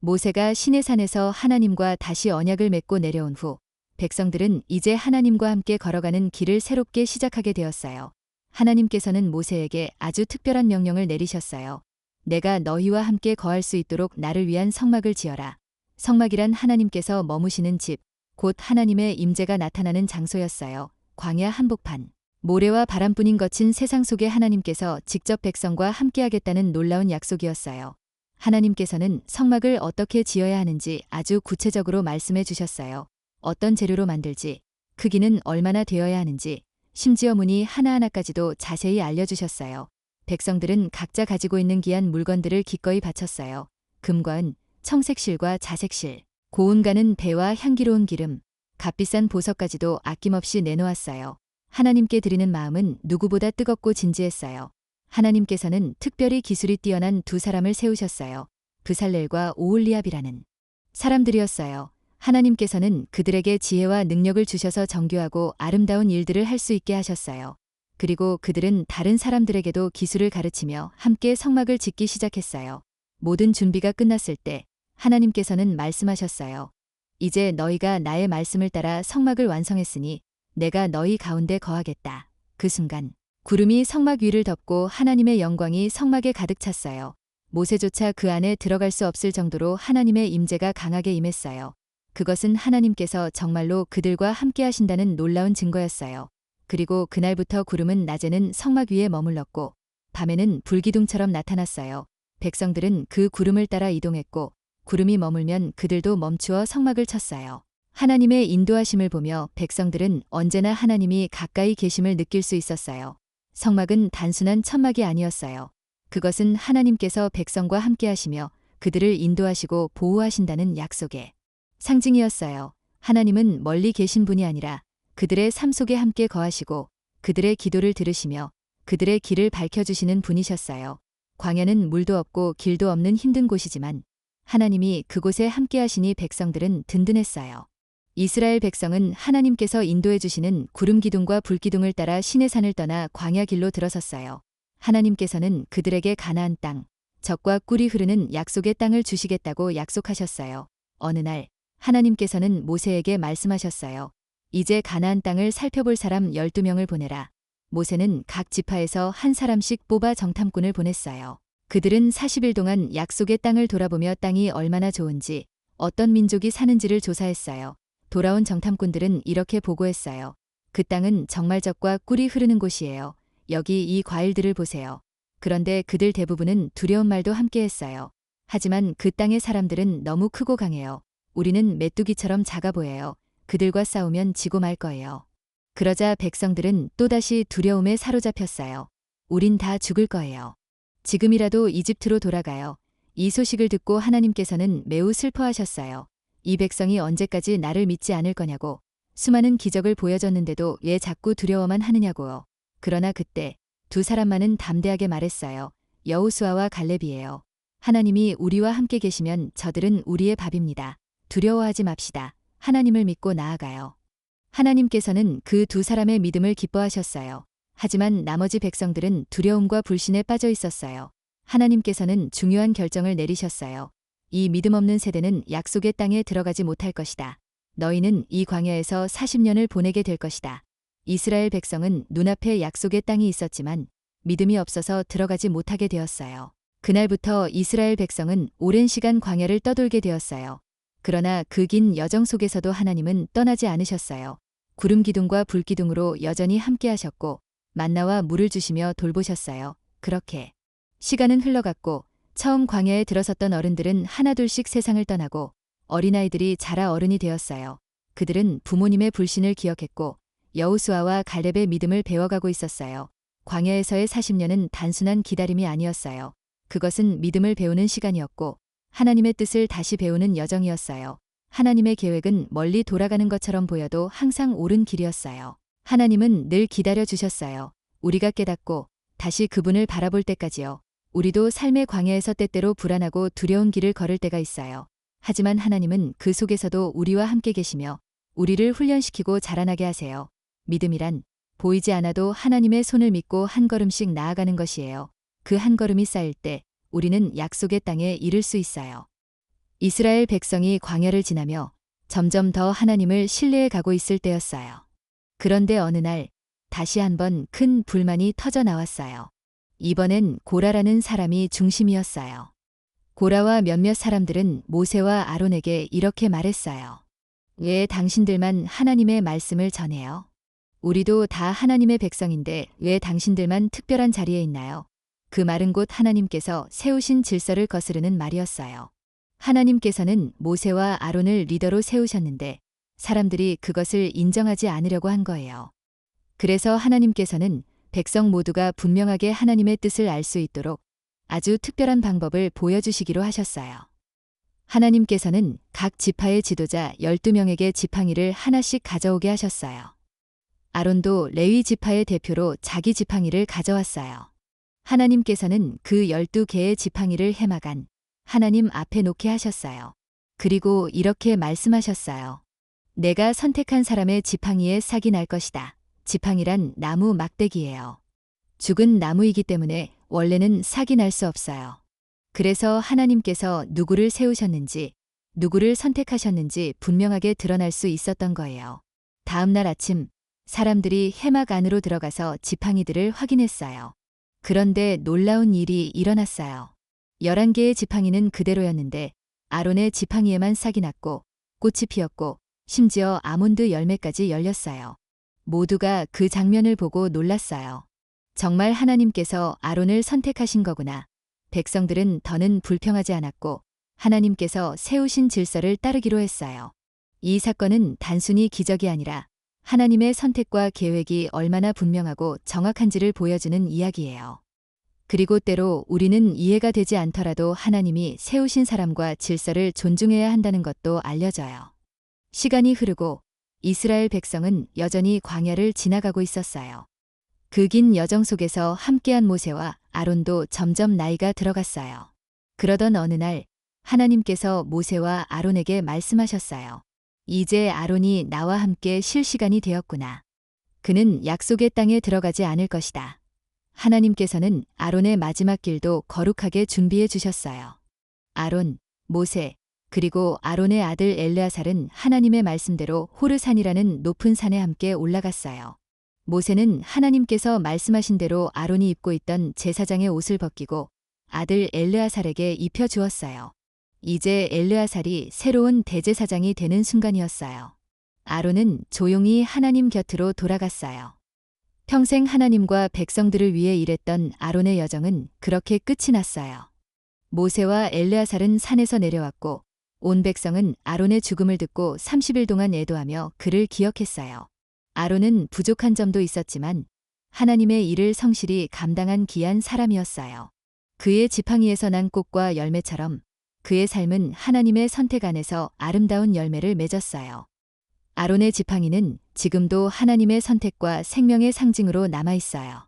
모세가 시내산에서 하나님과 다시 언약을 맺고 내려온 후 백성들은 이제 하나님과 함께 걸어가는 길을 새롭게 시작하게 되었어요. 하나님께서는 모세에게 아주 특별한 명령을 내리셨어요. 내가 너희와 함께 거할 수 있도록 나를 위한 성막을 지어라. 성막이란 하나님께서 머무시는 집, 곧 하나님의 임재가 나타나는 장소였어요. 광야 한복판. 모래와 바람뿐인 거친 세상 속에 하나님께서 직접 백성과 함께하겠다는 놀라운 약속이었어요. 하나님께서는 성막을 어떻게 지어야 하는지 아주 구체적으로 말씀해 주셨어요. 어떤 재료로 만들지, 크기는 얼마나 되어야 하는지, 심지어 문이 하나하나까지도 자세히 알려주셨어요. 백성들은 각자 가지고 있는 귀한 물건들을 기꺼이 바쳤어요. 금과 은, 청색실과 자색실, 고운 가는 배와 향기로운 기름, 값비싼 보석까지도 아낌없이 내놓았어요. 하나님께 드리는 마음은 누구보다 뜨겁고 진지했어요. 하나님께서는 특별히 기술이 뛰어난 두 사람을 세우셨어요. 브살렐과 오올리압이라는 사람들이었어요. 하나님께서는 그들에게 지혜와 능력을 주셔서 정교하고 아름다운 일들을 할 수 있게 하셨어요. 그리고 그들은 다른 사람들에게도 기술을 가르치며 함께 성막을 짓기 시작했어요. 모든 준비가 끝났을 때 하나님께서는 말씀하셨어요. 이제 너희가 나의 말씀을 따라 성막을 완성했으니 내가 너희 가운데 거하겠다. 그 순간 구름이 성막 위를 덮고 하나님의 영광이 성막에 가득 찼어요. 모세조차 그 안에 들어갈 수 없을 정도로 하나님의 임재가 강하게 임했어요. 그것은 하나님께서 정말로 그들과 함께 하신다는 놀라운 증거였어요. 그리고 그날부터 구름은 낮에는 성막 위에 머물렀고 밤에는 불기둥처럼 나타났어요. 백성들은 그 구름을 따라 이동했고 구름이 머물면 그들도 멈추어 성막을 쳤어요. 하나님의 인도하심을 보며 백성들은 언제나 하나님이 가까이 계심을 느낄 수 있었어요. 성막은 단순한 천막이 아니었어요. 그것은 하나님께서 백성과 함께 하시며 그들을 인도하시고 보호하신다는 약속의 상징이었어요. 하나님은 멀리 계신 분이 아니라 그들의 삶 속에 함께 거하시고 그들의 기도를 들으시며 그들의 길을 밝혀주시는 분이셨어요. 광야는 물도 없고 길도 없는 힘든 곳이지만 하나님이 그곳에 함께 하시니 백성들은 든든했어요. 이스라엘 백성은 하나님께서 인도해 주시는 구름 기둥과 불 기둥을 따라 신의 산을 떠나 광야 길로 들어섰어요. 하나님께서는 그들에게 가나안 땅, 적과 꿀이 흐르는 약속의 땅을 주시겠다고 약속하셨어요. 어느 날 하나님께서는 모세에게 말씀하셨어요. 이제 가나안 땅을 살펴볼 사람 12명을 보내라. 모세는 각 지파에서 한 사람씩 뽑아 정탐꾼을 보냈어요. 그들은 40일 동안 약속의 땅을 돌아보며 땅이 얼마나 좋은지, 어떤 민족이 사는지를 조사했어요. 돌아온 정탐꾼들은 이렇게 보고했어요. 그 땅은 정말 적과 꿀이 흐르는 곳이에요. 여기 이 과일들을 보세요. 그런데 그들 대부분은 두려운 말도 함께 했어요. 하지만 그 땅의 사람들은 너무 크고 강해요. 우리는 메뚜기처럼 작아 보여요. 그들과 싸우면 지고 말 거예요. 그러자 백성들은 또다시 두려움에 사로잡혔어요. 우린 다 죽을 거예요. 지금이라도 이집트로 돌아가요. 이 소식을 듣고 하나님께서는 매우 슬퍼하셨어요. 이 백성이 언제까지 나를 믿지 않을 거냐고 수많은 기적을 보여줬는데도 왜 자꾸 두려워만 하느냐고요. 그러나 그때 두 사람만은 담대하게 말했어요. 여우수아와 갈렙이에요. 하나님이 우리와 함께 계시면 저들은 우리의 밥입니다. 두려워하지 맙시다. 하나님을 믿고 나아가요. 하나님께서는 그 두 사람의 믿음을 기뻐하셨어요. 하지만 나머지 백성들은 두려움과 불신에 빠져 있었어요. 하나님께서는 중요한 결정을 내리셨어요. 이 믿음 없는 세대는 약속의 땅에 들어가지 못할 것이다. 너희는 이 광야에서 40년을 보내게 될 것이다. 이스라엘 백성은 눈앞에 약속의 땅이 있었지만 믿음이 없어서 들어가지 못하게 되었어요. 그날부터 이스라엘 백성은 오랜 시간 광야를 떠돌게 되었어요. 그러나 그 긴 여정 속에서도 하나님은 떠나지 않으셨어요. 구름 기둥과 불 기둥으로 여전히 함께 하셨고 만나와 물을 주시며 돌보셨어요. 그렇게 시간은 흘러갔고 처음 광야에 들어섰던 어른들은 하나둘씩 세상을 떠나고 어린아이들이 자라 어른이 되었어요. 그들은 부모님의 불신을 기억했고 여우수아와 갈렙의 믿음을 배워가고 있었어요. 광야에서의 40년은 단순한 기다림이 아니었어요. 그것은 믿음을 배우는 시간이었고 하나님의 뜻을 다시 배우는 여정이었어요. 하나님의 계획은 멀리 돌아가는 것처럼 보여도 항상 옳은 길이었어요. 하나님은 늘 기다려 주셨어요. 우리가 깨닫고 다시 그분을 바라볼 때까지요. 우리도 삶의 광야에서 때때로 불안하고 두려운 길을 걸을 때가 있어요. 하지만 하나님은 그 속에서도 우리와 함께 계시며 우리를 훈련시키고 자라나게 하세요. 믿음이란 보이지 않아도 하나님의 손을 믿고 한 걸음씩 나아가는 것이에요. 그 한 걸음이 쌓일 때 우리는 약속의 땅에 이를 수 있어요. 이스라엘 백성이 광야를 지나며 점점 더 하나님을 신뢰해 가고 있을 때였어요. 그런데 어느 날 다시 한번 큰 불만이 터져 나왔어요. 이번엔 고라라는 사람이 중심이었어요. 고라와 몇몇 사람들은 모세와 아론에게 이렇게 말했어요. 왜 당신들만 하나님의 말씀을 전해요? 우리도 다 하나님의 백성인데 왜 당신들만 특별한 자리에 있나요? 그 말은 곧 하나님께서 세우신 질서를 거스르는 말이었어요. 하나님께서는 모세와 아론을 리더로 세우셨는데 사람들이 그것을 인정하지 않으려고 한 거예요. 그래서 하나님께서는 백성 모두가 분명하게 하나님의 뜻을 알 수 있도록 아주 특별한 방법을 보여주시기로 하셨어요. 하나님께서는 각 지파의 지도자 12명에게 지팡이를 하나씩 가져오게 하셨어요. 아론도 레위 지파의 대표로 자기 지팡이를 가져왔어요. 하나님께서는 그 12개의 지팡이를 해마간 하나님 앞에 놓게 하셨어요. 그리고 이렇게 말씀하셨어요. 내가 선택한 사람의 지팡이에 싹이 날 것이다. 지팡이란 나무 막대기예요. 죽은 나무이기 때문에 원래는 싹이 날 수 없어요. 그래서 하나님께서 누구를 세우셨는지, 누구를 선택하셨는지 분명하게 드러날 수 있었던 거예요. 다음 날 아침, 사람들이 해막 안으로 들어가서 지팡이들을 확인했어요. 그런데 놀라운 일이 일어났어요. 11개의 지팡이는 그대로였는데 아론의 지팡이에만 싹이 났고 꽃이 피었고 심지어 아몬드 열매까지 열렸어요. 모두가 그 장면을 보고 놀랐어요. 정말 하나님께서 아론을 선택하신 거구나. 백성들은 더는 불평하지 않았고 하나님께서 세우신 질서를 따르기로 했어요. 이 사건은 단순히 기적이 아니라 하나님의 선택과 계획이 얼마나 분명하고 정확한지를 보여주는 이야기예요. 그리고 때로 우리는 이해가 되지 않더라도 하나님이 세우신 사람과 질서를 존중해야 한다는 것도 알려져요. 시간이 흐르고 이스라엘 백성은 여전히 광야를 지나가고 있었어요. 그 긴 여정 속에서 함께한 모세와 아론도 점점 나이가 들어갔어요. 그러던 어느 날 하나님께서 모세와 아론에게 말씀하셨어요. 이제 아론이 나와 함께 쉴 시간이 되었구나. 그는 약속의 땅에 들어가지 않을 것이다. 하나님께서는 아론의 마지막 길도 거룩하게 준비해 주셨어요. 아론, 모세, 그리고 아론의 아들 엘르아살은 하나님의 말씀대로 호르산이라는 높은 산에 함께 올라갔어요. 모세는 하나님께서 말씀하신 대로 아론이 입고 있던 제사장의 옷을 벗기고 아들 엘르아살에게 입혀 주었어요. 이제 엘르아살이 새로운 대제사장이 되는 순간이었어요. 아론은 조용히 하나님 곁으로 돌아갔어요. 평생 하나님과 백성들을 위해 일했던 아론의 여정은 그렇게 끝이 났어요. 모세와 엘르아살은 산에서 내려왔고 온 백성은 아론의 죽음을 듣고 30일 동안 애도하며 그를 기억했어요. 아론은 부족한 점도 있었지만 하나님의 일을 성실히 감당한 귀한 사람이었어요. 그의 지팡이에서 난 꽃과 열매처럼 그의 삶은 하나님의 선택 안에서 아름다운 열매를 맺었어요. 아론의 지팡이는 지금도 하나님의 선택과 생명의 상징으로 남아 있어요.